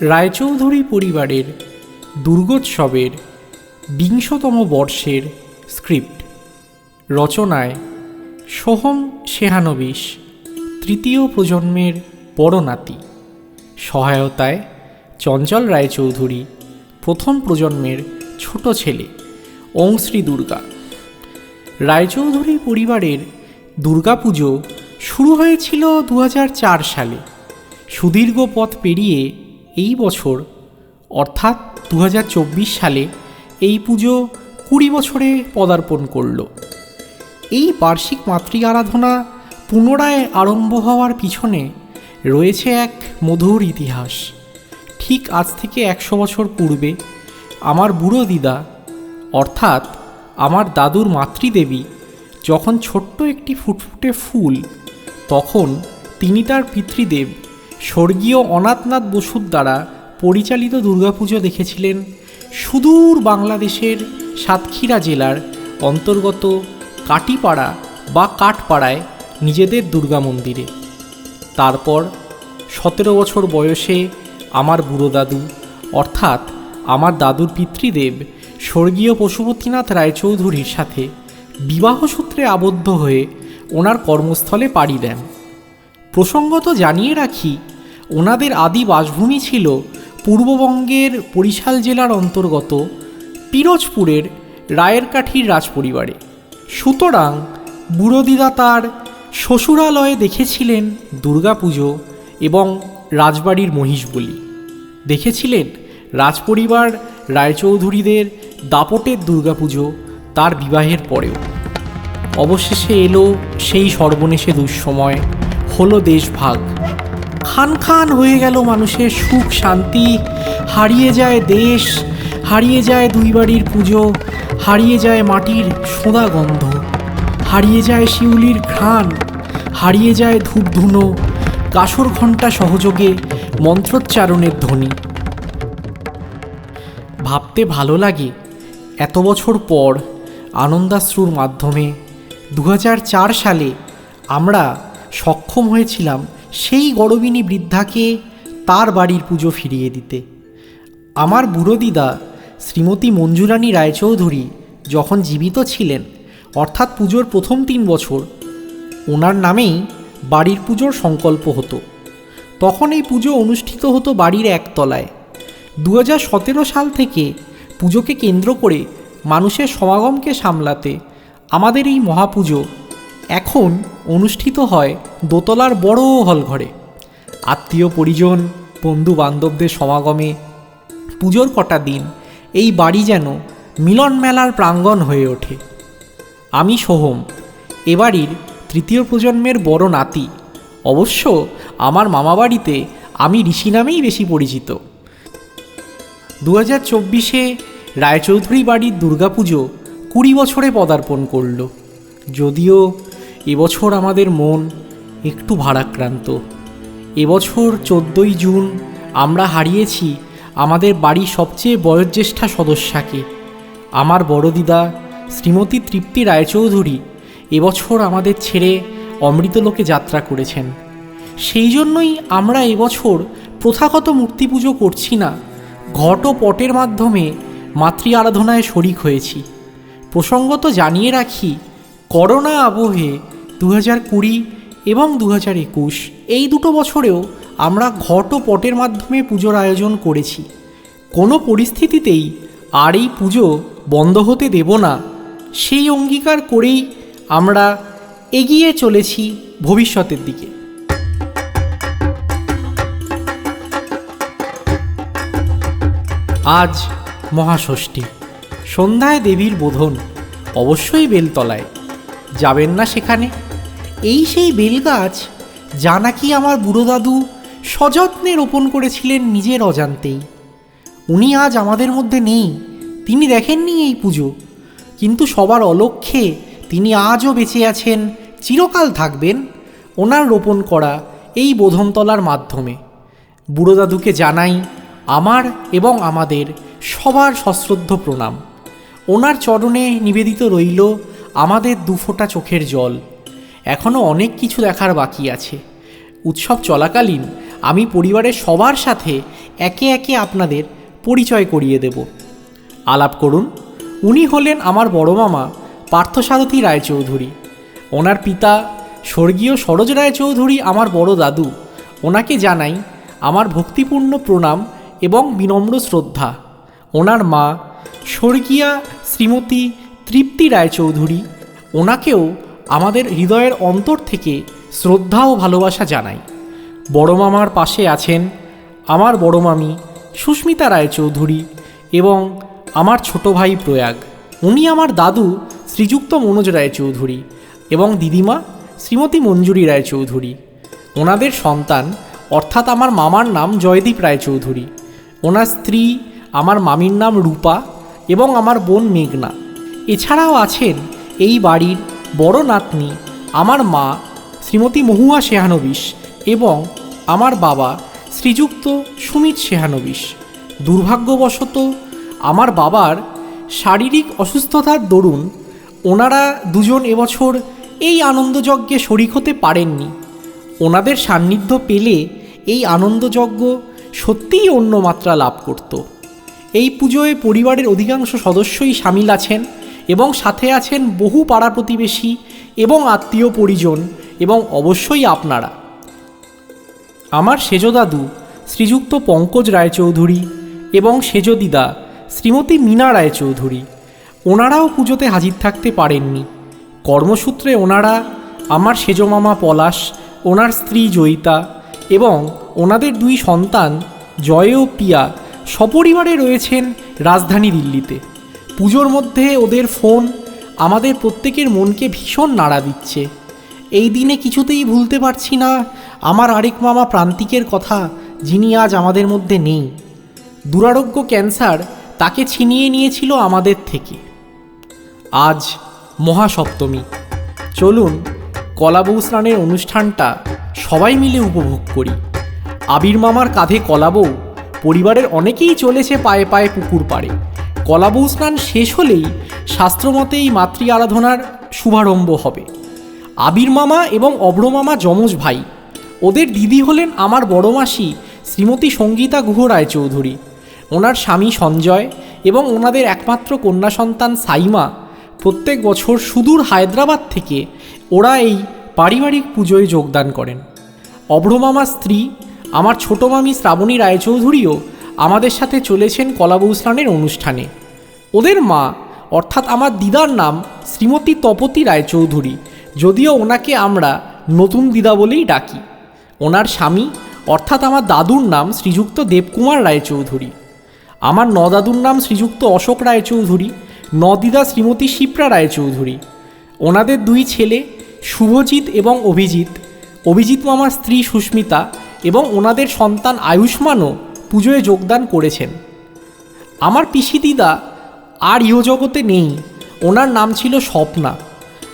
রায়চৌধুরী পরিবারের দুর্গোৎসবের বিংশতম বর্ষের স্ক্রিপ্ট। রচনায় সোহম শেহানবিশ, তৃতীয় প্রজন্মের পরনাতি। সহায়তায় চঞ্চল রায়চৌধুরী, প্রথম প্রজন্মের ছোট ছেলে অংশ্রী দুর্গা। রায়চৌধুরী পরিবারের দুর্গাপুজো শুরু হয়েছিল দু হাজার চার সালে। সুদীর্ঘ পথ পেরিয়ে এই বছর, অর্থাৎ দু হাজার চব্বিশ সালে, এই পুজো কুড়ি বছরে পদার্পণ করল। এই বার্ষিক মাতৃ আরাধনা পুনরায় আরম্ভ হওয়ার পিছনে রয়েছে এক মধুর ইতিহাস। ঠিক আজ থেকে একশো বছর পূর্বে, আমার বুড়ো দিদা, অর্থাৎ আমার দাদুর মাতৃদেবী, যখন ছোট্ট একটি ফুটফুটে ফুল, তখন তিনি তার পিতৃদেব স্বর্গীয় অনাথনাথ বসুর দ্বারা পরিচালিত দুর্গাপুজো দেখেছিলেন সুদূর বাংলাদেশের সাতক্ষীরা জেলার অন্তর্গত কাটিপাড়া বা কাঠপাড়ায় নিজেদের দুর্গা মন্দিরে। তারপর সতেরো বছর বয়সে আমার বুড়ো দাদু অর্থাৎ আমার দাদুর পিতৃদেব স্বর্গীয় পশুপতিনাথ রায়চৌধুরীর সাথে বিবাহসূত্রে আবদ্ধ হয়ে ওনার কর্মস্থলে পাড়ি দেন। প্রসঙ্গত জানিয়ে রাখি ওনাদের আদি বাসভূমি ছিল পূর্ববঙ্গের বরিশাল জেলার অন্তর্গত পিরোজপুরের রায়ের কাঠির রাজপরিবারে। সুতরাং বুড়োদিদা তার শ্বশুরালয়ে দেখেছিলেন দুর্গাপুজো এবং রাজবাড়ির মহিষ বলি। দেখেছিলেন রাজপরিবার রায়চৌধুরীদের দাপটের দুর্গাপুজো তার বিবাহের পরেও। অবশেষে এলো সেই সর্বনেশে দুঃসময়, হলো দেশভাগ। খান খান হয়ে গেল মানুষের সুখ, শান্তি। হারিয়ে যায় দেশ, হারিয়ে যায় দুই বাড়ির পুজো, হারিয়ে যায় মাটির সোঁদা গন্ধ। হারিয়ে যায় শিউলির ঘ্রাণ, হারিয়ে যায় ধূপধুনো কাসর ঘণ্টা সহযোগে মন্ত্রোচ্চারণের ধ্বনি। ভাবতে ভালো লাগে, এত বছর পর আনন্দাশ্রুর মাধ্যমে। দু হাজার চার সালে আমরা সক্ষম হয়েছিলাম সেই গরবিনী বৃদ্ধাকে তার বাড়ির পুজো ফিরিয়ে দিতে। আমার বুড়ো দিদা শ্রীমতী মঞ্জুরানী রায়চৌধুরী যখন জীবিত ছিলেন, অর্থাৎ পুজোর প্রথম তিন বছর, ওনার নামেই বাড়ির পুজোর সংকল্প হতো। তখন এই পুজো অনুষ্ঠিত হতো বাড়ির একতলায়। দু হাজার সতেরো সাল থেকে পুজোকে কেন্দ্র করে মানুষের সমাগমকে সামলাতে আমাদের এই মহাপুজো এখন অনুষ্ঠিত হয় দোতলার বড় হলঘরে, আত্মীয় পরিজন বন্ধু বান্ধবদের সমাগমে পুজোর কটা দিন এই বাড়ি যেন মিলন মেলার প্রাঙ্গণ হয়ে ওঠে। আমি সোহম, এ বাড়ির তৃতীয় প্রজন্মের বড় নাতি। অবশ্য আমার মামাবাড়িতে আমি ঋষি নামেই বেশি পরিচিত। দু হাজার চব্বিশে রায়চৌধুরী বাড়ির দুর্গাপুজো কুড়ি বছরে পদার্পণ করল। যদিও এবছর আমাদের মন একটু ভারাক্রান্ত। এবছর চোদ্দোই জুন আমরা হারিয়েছি আমাদের বাড়ির সবচেয়ে বয়োজ্যেষ্ঠা সদস্যাকে। আমার বড় দিদা শ্রীমতী তৃপ্তি রায়চৌধুরী এবছর আমাদের ছেড়ে অমৃতলোকে যাত্রা করেছেন। সেই জন্যই আমরা এবছর প্রথাগত মূর্তি পুজো করছি না, ঘট ও পটের মাধ্যমে মাতৃ আরাধনায় শরিক হয়েছি। প্রসঙ্গত জানিয়ে রাখি, করোনা আবহে দু হাজার কুড়ি এবং দু হাজার একুশ, এই দুটো বছরেও আমরা ঘট ও পটের মাধ্যমে পুজোর আয়োজন করেছি। কোনো পরিস্থিতিতেই আর এই পুজো বন্ধ হতে দেব না। সেই অঙ্গীকার করেই আমরা এগিয়ে চলেছি ভবিষ্যতের দিকে। আজ মহাষষ্ঠী। সন্ধ্যায় দেবীর বোধন অবশ্যই বেলতলায়। যাবেন না সেখানে? এই সেই বেলগাছ যা নাকি আমার বুড়ো দাদু সযত্নে রোপণ করেছিলেন নিজের অজান্তেই। উনি আজ আমাদের মধ্যে নেই, তিনি দেখেননি এই পুজো। কিন্তু সবার অলক্ষ্যে তিনি আজও বেঁচে আছেন, চিরকাল থাকবেন ওনার রোপণ করা এই বোধনতলার মাধ্যমে। বুড়ো দাদুকে জানাই আমার এবং আমাদের সবার সশ্রদ্ধ প্রণাম। ওনার চরণে নিবেদিত রইল আমাদের দুফোঁটা চোখের জল। এখনও অনেক কিছু দেখার বাকি আছে। উৎসব চলাকালীন আমি পরিবারের সবার সাথে একে একে আপনাদের পরিচয় করিয়ে দেব। আলাপ করুন, উনি হলেন আমার বড় মামা পার্থসারথী রায়চৌধুরী। ওনার পিতা স্বর্গীয় সরোজ রায়চৌধুরী আমার বড় দাদু। ওনাকে জানাই আমার ভক্তিপূর্ণ প্রণাম এবং বিনম্র শ্রদ্ধা। ওনার মা স্বর্গীয়া শ্রীমতী তৃপ্তি রায়চৌধুরী, ওনাকেও আমাদের হৃদয়ের অন্তর থেকে শ্রদ্ধা ও ভালোবাসা জানাই। বড় মামার পাশে আছেন আমার বড় মামি সুস্মিতা রায়চৌধুরী এবং আমার ছোট ভাই প্রয়াগ। উনি আমার দাদু শ্রীযুক্ত মনোজ রায়চৌধুরী এবং দিদিমা শ্রীমতী মঞ্জুরি রায়চৌধুরী। ওনাদের সন্তান অর্থাৎ আমার মামার নাম জয়দীপ রায়চৌধুরী। ওনার স্ত্রী আমার মামির নাম রূপা এবং আমার বোন মেঘনা। এছাড়াও আছেন এই বাড়ির বড় নাতনি, আমার মা, শ্রীমতী মহুয়া সেহানবিশ এবং আমার বাবা, শ্রীযুক্ত সুমিত সেহানবিশ দুর্ভাগ্যবশত, আমার বাবার শারীরিক অসুস্থতার দরুন ওনারা দুজন এবছর এই আনন্দযজ্ঞে শরিক হতে পারেননি। ওনাদের সান্নিধ্য পেলে এই আনন্দযজ্ঞ সত্যিই অন্য মাত্রা লাভ করত। এই পুজোয় পরিবারের অধিকাংশ সদস্যই সামিল আছেন এবং সাথে আছেন বহু পাড়া প্রতিবেশী এবং আত্মীয় পরিজন এবং অবশ্যই আপনারা। আমার সেজদাদু শ্রীযুক্ত পঙ্কজ রায়চৌধুরী এবং সেজদিদা শ্রীমতী মীনা রায়চৌধুরী, ওনারাও পুজোতে হাজির থাকতে পারেননি। কর্মসূত্রে ওনারা আমার সেজমামা পলাশ, ওনার স্ত্রী জয়িতা এবং ওনাদের দুই সন্তান জয় ও পিয়া সপরিবারে রয়েছেন রাজধানী দিল্লিতে। পুজোর মধ্যে ওদের ফোন আমাদের প্রত্যেকের মনকে ভীষণ নাড়া দিচ্ছে। এই দিনে কিছুতেই ভুলতে পারছি না আমার আরেক মামা প্রান্তিকের কথা, যিনি আজ আমাদের মধ্যে নেই। দুরারোগ্য ক্যান্সার তাকে ছিনিয়ে নিয়েছিল আমাদের থেকে। আজ মহাসপ্তমী। চলুন, কলাবউ স্নানের অনুষ্ঠানটা সবাই মিলে উপভোগ করি। আবির মামার কাঁধে কলাবউ পরিবারের অনেকেই চলেছে পায়ে পায়ে পুকুর পাড়ে। কলাবউ স্নান শেষ হলেই শাস্ত্রমতে এই মাতৃ আরাধনার শুভারম্ভ হবে। আবির মামা এবং অব্র মামা যমজ ভাই, ওদের দিদি হলেন আমার বড় মাসি শ্রীমতী সঙ্গীতা গুহ রায়চৌধুরী। ওনার স্বামী সঞ্জয় এবং ওনাদের একমাত্র কন্যা সন্তান সাইমা প্রত্যেক বছর সুদূর হায়দ্রাবাদ থেকে ওরা এই পারিবারিক পুজোয় যোগদান করেন। অভ্রমামা স্ত্রী, আমার ছোট মামি শ্রাবণী রায়চৌধুরীও আমাদের সাথে চলেছেন কলাবউ স্নানের অনুষ্ঠানে। ওদের মা, অর্থাৎ আমার দিদার নাম শ্রীমতী তপতী রায়চৌধুরী, যদিও ওনাকে আমরা নতুন দিদা বলেই ডাকি। ওনার স্বামী, অর্থাৎ আমার দাদুর নাম শ্রীযুক্ত দেবকুমার রায়চৌধুরী। আমার নদাদুর নাম শ্রীযুক্ত অশোক রায়চৌধুরী, নদিদা শ্রীমতী শিপ্রা রায়চৌধুরী। ওনাদের দুই ছেলে, শুভজিৎ এবং অভিজিৎ। অভিজিৎ মামার স্ত্রী সুস্মিতা এবং ওনাদের সন্তান আয়ুষ্মানও পুজোয় যোগদান করেছেন। আমার পিসি দিদা আর ইহজগতে নেই। ওনার নাম ছিল স্বপ্না।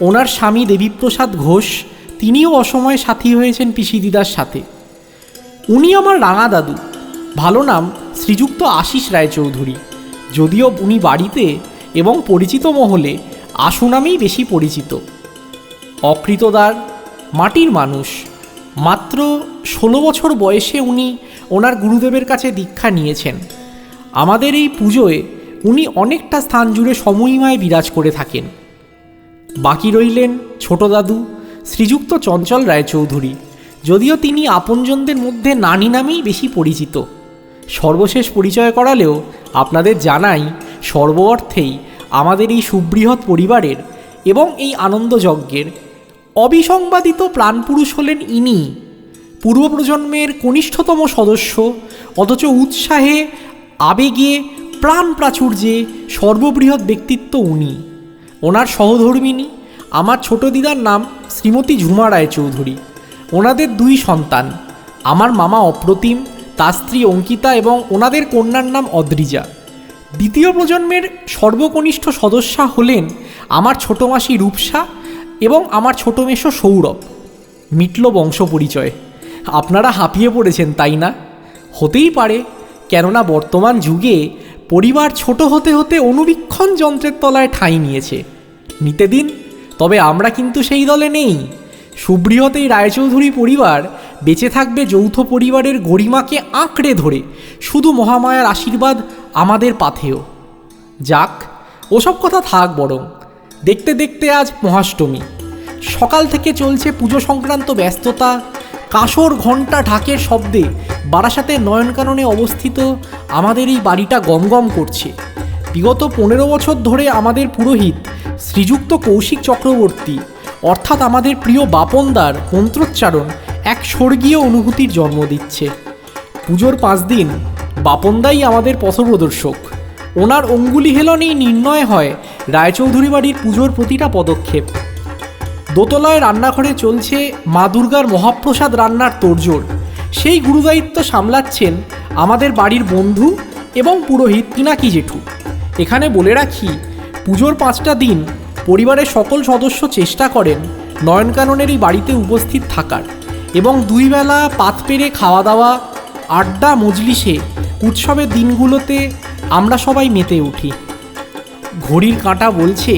ওনার স্বামী দেবীপ্রসাদ ঘোষ, তিনিও অসময়ে সাথী হয়েছেন পিসি দিদার সাথে। উনি আমার রাঙা দাদু। ভালো নাম শ্রীযুক্ত আশিস রায়চৌধুরী। যদিও উনি বাড়িতে এবং পরিচিত মহলে আশু নামেই বেশি পরিচিত। অকৃতদার, মাটির মানুষ। মাত্র ষোলো বছর বয়সে উনি ওনার গুরুদেবের কাছে দীক্ষা নিয়েছেন। আমাদের এই পুজোয় উনি অনেকটা স্থান জুড়ে সমহিমায় বিরাজ করে থাকেন। বাকি রইলেন ছোট দাদু, শ্রীযুক্ত চঞ্চল রায়চৌধুরী, যদিও তিনি আপনজনদের মধ্যে নানি নামেই বেশি পরিচিত। সর্বশেষ পরিচয় করালেও আপনাদের জানাই সর্ব অর্থেই আমাদের এই সুবৃহৎ পরিবারের এবং এই আনন্দযজ্ঞের অবিসংবাদিত প্রাণপুরুষ হলেন ইনি। পূর্ব প্রজন্মের কনিষ্ঠতম সদস্য, অথচ উৎসাহে আবেগে প্রাণ প্রাচুর্যে সর্ববৃহৎ ব্যক্তিত্ব উনি। ওনার সহধর্মিনী, আমার ছোট দিদার নাম শ্রীমতী ঝুমা রায়চৌধুরী। ওনাদের দুই সন্তান, আমার মামা অপ্রতিম, তার স্ত্রী অঙ্কিতা এবং ওনাদের কন্যার নাম অদ্রিজা। দ্বিতীয় প্রজন্মের সর্বকনিষ্ঠ সদস্যা হলেন আমার ছোট মাসি রূপসা এবং আমার ছোট মেশো সৌরভ। মিটল বংশ পরিচয় আপনারা হাঁপিয়ে পড়েছেন, তাই না? হতেই পারে, কেননা বর্তমান যুগে পরিবার ছোট হতে হতে অনুবীক্ষণ যন্ত্রের তলায় ঠাঁই নিয়েছে। নিতে দিন, তবে আমরা কিন্তু সেই দলে নেই। সুবৃহৎ এই রায়চৌধুরী পরিবার বেঁচে থাকবে যৌথ পরিবারের গরিমাকে আঁকড়ে ধরে। শুধু মহামায়ার আশীর্বাদ আমাদের পাথেয়। যাক, ওসব কথা থাক বরং। দেখতে দেখতে আজ মহাষ্টমী। সকাল থেকে চলছে পুজো সংক্রান্ত ব্যস্ততা কাঁসর ঘণ্টা ঢাকের শব্দে বারাসাতে নয়নকাননে অবস্থিত আমাদের এই বাড়িটা গমগম করছে। বিগত পনেরো বছর ধরে আমাদের পুরোহিত শ্রীযুক্ত কৌশিক চক্রবর্তী, অর্থাৎ আমাদের প্রিয় বাপনদার মন্ত্রোচ্চারণ, এক স্বর্গীয় অনুভূতির জন্ম দিচ্ছে। পুজোর পাঁচ দিন বাপনদাই আমাদের পথপ্রদর্শক। ওনার অঙ্গুলি হেলনেই নির্ণয় হয় রায়চৌধুরী বাড়ির পুজোর প্রতিটা পদক্ষেপ। দোতলায় রান্নাঘরে চলছে মা দুর্গার মহাপ্রসাদ রান্নার তোড়জোড়। সেই গুরুদায়িত্ব সামলাচ্ছেন আমাদের বাড়ির বন্ধু এবং পুরোহিত পিনাকি জেঠু। এখানে বলে রাখি, পুজোর পাঁচটা দিন পরিবারের সকল সদস্য চেষ্টা করেন নয়নকাননের এই বাড়িতে উপস্থিত থাকার এবং দুই বেলা পাত পেরে খাওয়া দাওয়া আড্ডা মজলিসে উৎসবের দিনগুলোতে আমরা সবাই মেতে উঠি। ঘড়ির কাঁটা বলছে,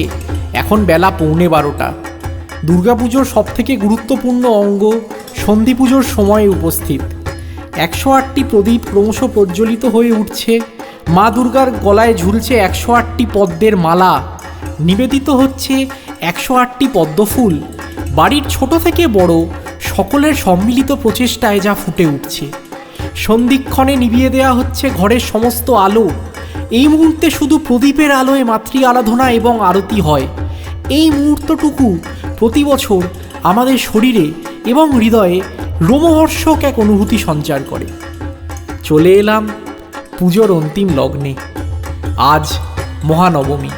এখন বেলা পৌনে বারোটা। দুর্গাপুজোর সবথেকে গুরুত্বপূর্ণ অঙ্গ সন্ধি পুজোর সময়ে উপস্থিত। একশো আটটি প্রদীপ ক্রমশ প্রজ্বলিত হয়ে উঠছে। মা দুর্গার গলায় ঝুলছে একশো আটটি পদ্মের মালা। নিবেদিত হচ্ছে একশো আটটি পদ্মফুল। বাড়ির ছোট থেকে বড় সকলের সম্মিলিত প্রচেষ্টায় যা ফুটে উঠছে। সন্ধিক্ষণে নিভিয়ে দেওয়া হচ্ছে ঘরের সমস্ত আলো। এই মুহূর্তে শুধু প্রদীপের আলোয় মাতৃ আরাধনা এবং আরতি হয়। এই মুহূর্তটুকু প্রতি বছর আমাদের শরীরে এবং হৃদয়ে রোমহর্ষক এক অনুভূতি সঞ্চার করে। চলে এলাম পুজোর অন্তিম লগ্নে। আজ মহানবমী।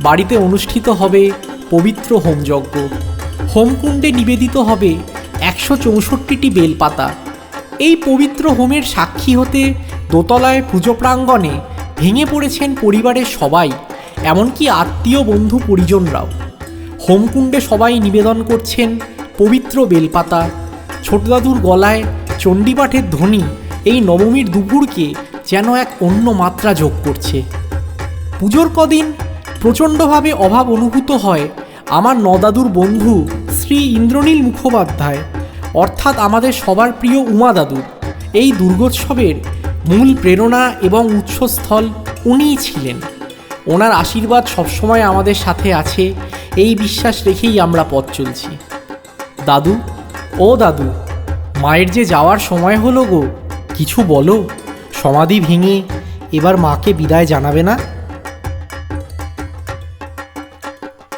বাড়িতে অনুষ্ঠিত হবে পবিত্র হোমযজ্ঞ। হোমকুণ্ডে নিবেদিত হবে একশো চৌষট্টিটি বেলপাতা। এই পবিত্র হোমের সাক্ষী হতে দোতলায় পুজো প্রাঙ্গণে ভেঙে পড়েছেন পরিবারের সবাই, এমনকি আত্মীয় বন্ধু পরিজনরাও। হোমকুণ্ডে সবাই নিবেদন করছেন পবিত্র বেলপাতা। ছোটদাদুর গলায় চণ্ডীপাঠের ধ্বনি এই নবমীর দুপুরকে যেন এক অন্য মাত্রা যোগ করছে। পুজোর কদিন প্রচণ্ডভাবে অভাব অনুভূত হয় আমার নদাদুর বন্ধু শ্রী ইন্দ্রনীল মুখোপাধ্যায়, অর্থাৎ আমাদের সবার প্রিয় উমা দাদুর এই দুর্গোৎসবের মূল প্রেরণা এবং উৎসস্থল উনিই ছিলেন। ওনার আশীর্বাদ সবসময় আমাদের সাথে আছে। এই বিশ্বাস রেখেই আমরা পথ চলছি। দাদু, ও দাদু, মায়ের যে যাওয়ার সময় হলো গো, কিছু বলো? সমাধি ভেঙে এবার মাকে বিদায় জানাবে না?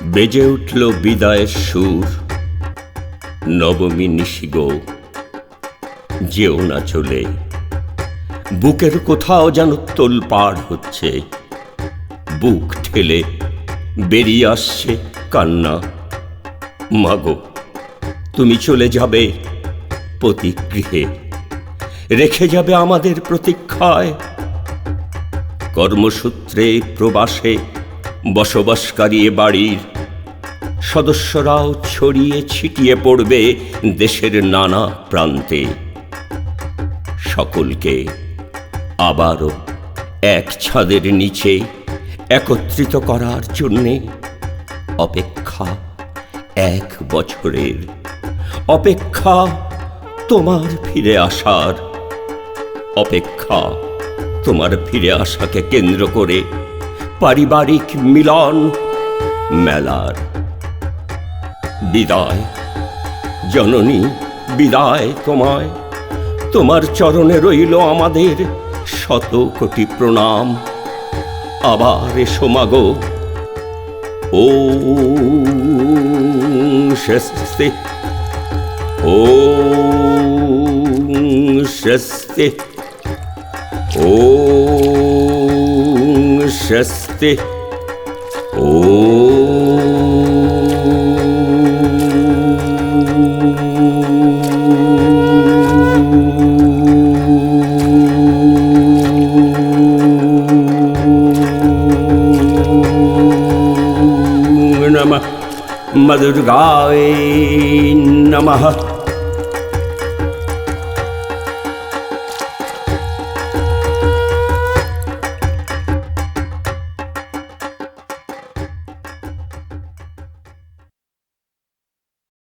বেজে উঠল বিদায়ের সুর। নবমী নিশিগো যেও না চলে। বুকের কোথাও যেন তোল পার হচ্ছে। বুক ঠেলে বেরিয়ে আসছে কান্না। মাগো, তুমি চলে যাবে প্রতিগৃহে। রেখে যাবে আমাদের প্রতীক্ষায়। কর্মসূত্রে প্রবাসে বসবাসকারী বাড়ির সদস্যরাও ছড়িয়ে ছিটিয়ে পড়বে দেশের নানা প্রান্তে। সকলকে আবারও এক ছাদের নিচে একত্রিত করার জন্যে অপেক্ষা এক বছরের। অপেক্ষা তোমার ফিরে আসার। অপেক্ষা তোমার ফিরে আসাকে কেন্দ্র করে পারিবারিক মিলন মেলার। বিদায়, জননী, বিদায় তোমায়। তোমার চরণে রইল আমাদের শত কোটি প্রণাম। আবার এসো মাগো। ও স্বস্তি। ও স্বস্তি। ও স্বস্তি। ॐ दुर्गायै नमः।